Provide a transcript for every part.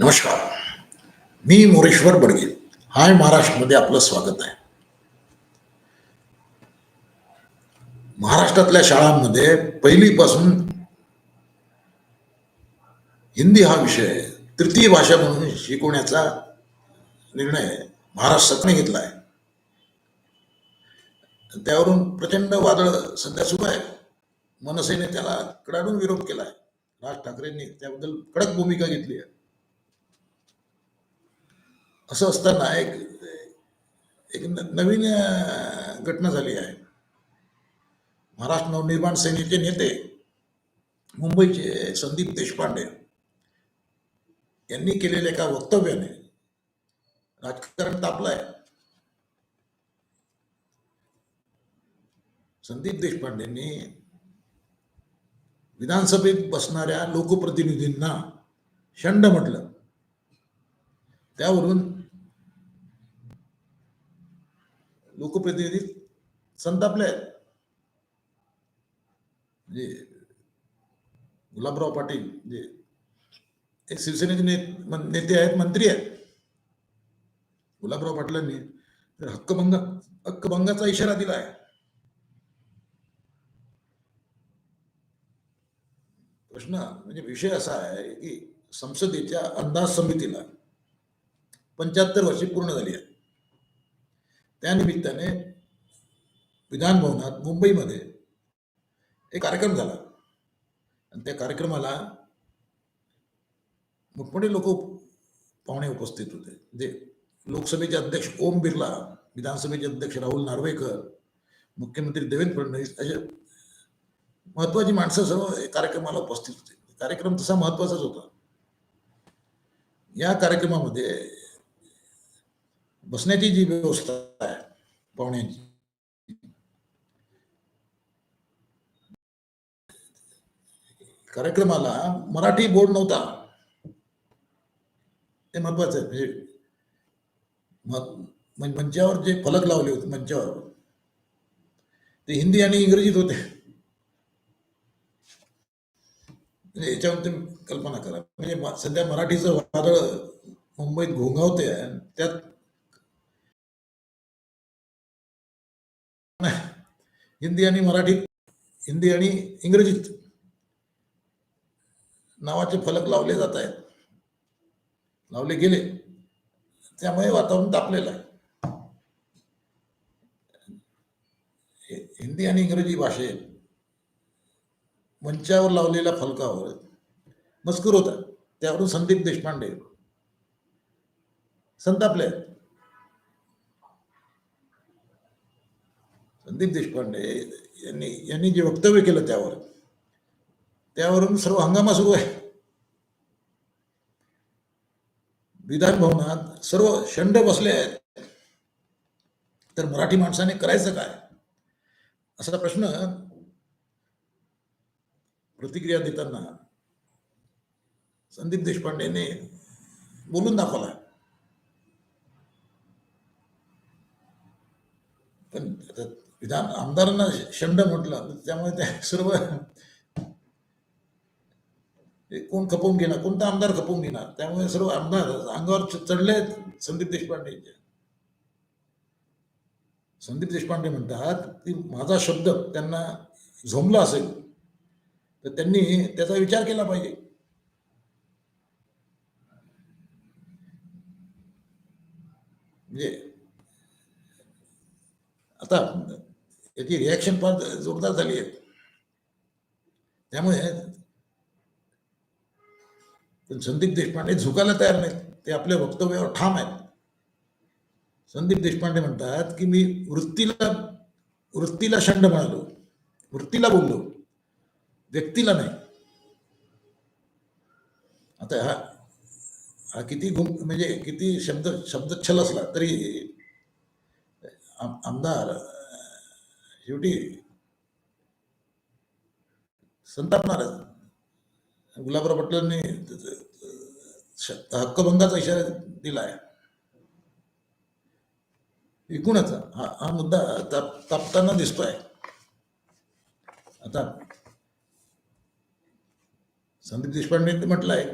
नमस्कार. मी मोरेश्वर बडगे. हाय महाराष्ट्रमध्ये आपलं स्वागत आहे. महाराष्ट्रातल्या शाळांमध्ये पहिलीपासून हिंदी हा विषय तृतीय भाषा म्हणून शिकवण्याचा निर्णय महाराष्ट्राने घेतला आहे. त्यावरून प्रचंड वादळ सध्या सुरू आहे. मनसेने त्याला कडाडून विरोध केला आहे राज ठाकरेंनी त्याबद्दल कडक भूमिका घेतली आहे. असं असताना एक एक न- नवीन घटना झाली आहे. महाराष्ट्र नवनिर्माण सेनेचे नेते मुंबईचे संदीप देशपांडे यांनी केलेल्या एका वक्तव्याने राजकारण तापलाय. संदीप देशपांडेंनी विधानसभेत बसणाऱ्या लोकप्रतिनिधींना शंड म्हटलं. त्यावरून लोकप्रतिनिधी संतापले आहेत. म्हणजे गुलाबराव पाटील म्हणजे एक शिवसेनेचे नेते आहेत मंत्री आहेत. गुलाबराव पाटलांनी तर हक्कभंग हक्कभंगाचा इशारा दिला आहे. प्रश्न म्हणजे विषय असा आहे की संसदेच्या अंदाज समितीला पंच्याहत्तर वर्षे पूर्ण झाली आहेत. त्यानिमित्ताने विधान भवनात मुंबईमध्ये एक कार्यक्रम झाला. आणि त्या कार्यक्रमाला मोठमोठे लोक पाहुणे उपस्थित होते. जे लोकसभेचे अध्यक्ष ओम बिर्ला विधानसभेचे अध्यक्ष राहुल नार्वेकर मुख्यमंत्री देवेंद्र फडणवीस असे महत्वाची माणसं सर्व कार्यक्रमाला उपस्थित होते. कार्यक्रम तसा महत्वाचाच होता. या कार्यक्रमामध्ये बसण्याची जी व्यवस्था आहे पाहुण्यांची कार्यक्रमाला मराठी बोर्ड नव्हता ते महत्वाचं आहे म्हणजे मंचावर जे फलक लावले होते मंचावर ते हिंदी आणि इंग्रजीत होते याच्यावर तुम्ही कल्पना करा म्हणजे सध्या मराठीचं वादळ मुंबईत घोंगावते त्यात हिंदी आणि मराठीत हिंदी आणि इंग्रजीत नावाचे फलक लावले जात आहेत. लावले गेले. त्यामुळे वातावरण तापलेलं आहे. हिंदी आणि इंग्रजी भाषेत मंचावर लावलेल्या फलकावर मजकूर होता त्यावरून संदीप देशपांडे संतापले आहेत. संदीप देशपांडे यांनी यांनी जे वक्तव्य केलं त्यावर. त्यावरून सर्व हंगामा सुरू आहे. विधान भवनात सर्व शंड बसले आहेत. तर मराठी माणसाने करायचं काय? असा प्रश्न प्रतिक्रिया देताना संदीप देशपांडेने बोलून दाखवला पण विधान आमदारांना शंड म्हटलं त्यामुळे ते सर्व कोण खपवून घेणार? कोणता आमदार खपवून घेणार? त्यामुळे सर्व आमदार अंगावर च- चढले आहेत संदीप देशपांडेंच्या संदीप देशपांडे म्हणतात की माझा शब्द त्यांना झोंबला असेल तर त्यांनी त्याचा विचार केला पाहिजे. म्हणजे आता याची रिॲक्शन फार जोरदार झाली आहे. त्यामुळे पण संदीप देशपांडे झुकायला तयार नाहीत. ते आपल्या वक्तव्यावर ठाम आहेत. संदीप देशपांडे म्हणतात की मी वृत्तीला वृत्तीला शंड म्हणालो. वृत्तीला बोललो. व्यक्तीला नाही. आता हा हा किती गुम म्हणजे किती शब्द शब्दच्छल असला तरी आमदार शेवटी संतापणारच. गुलाबराव पटलांनी हक्कभंगाचा इशारा दिला आहे एकूणच हा हा मुद्दा ताप तापताना दिसतोय. आता संदीप देशपांडे म्हटलंय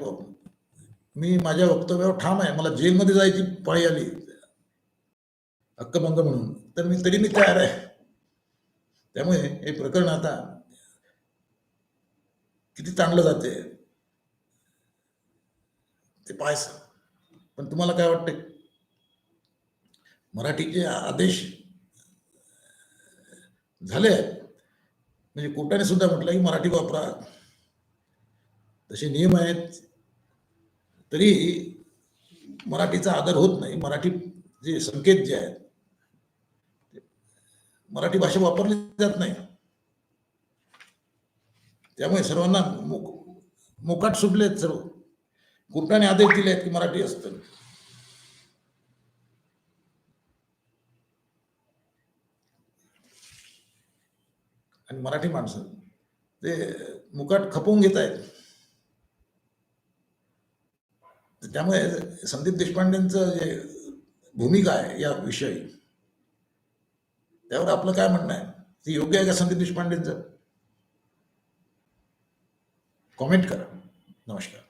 मी माझ्या वक्तव्यावर ठाम आहे. मला जेलमध्ये जायची पाळी आली. हक्कभंग म्हणून. तर मी तरी मी तयार आहे. त्यामुळे हे प्रकरण आता किती ताणलं जाते? ते पाहायचं पण तुम्हाला काय वाटतंय मराठीचे आदेश झाले म्हणजे कोर्टाने सुद्धा म्हटलं की मराठी वापरा. तसे नियम आहेत. तरी मराठीचा आदर होत नाही. मराठी जे संकेत जे आहेत मराठी भाषा वापरली जात नाही. त्यामुळे सर्वांना मोक- मोकाट आहेत सर्व. कोर्टाने आदेश दिले आहेत की मराठी असतं. आणि मराठी माणसं ते मुकाट खपवून घेत आहेत. त्यामुळे संदीप देशपांडेंचं जे भूमिका आहे या विषयी त्यावर आपलं काय म्हणणं आहे? ते योग्य आहे का संदीप देशपांडेंचं? कॉमेंट करा. नमस्कार.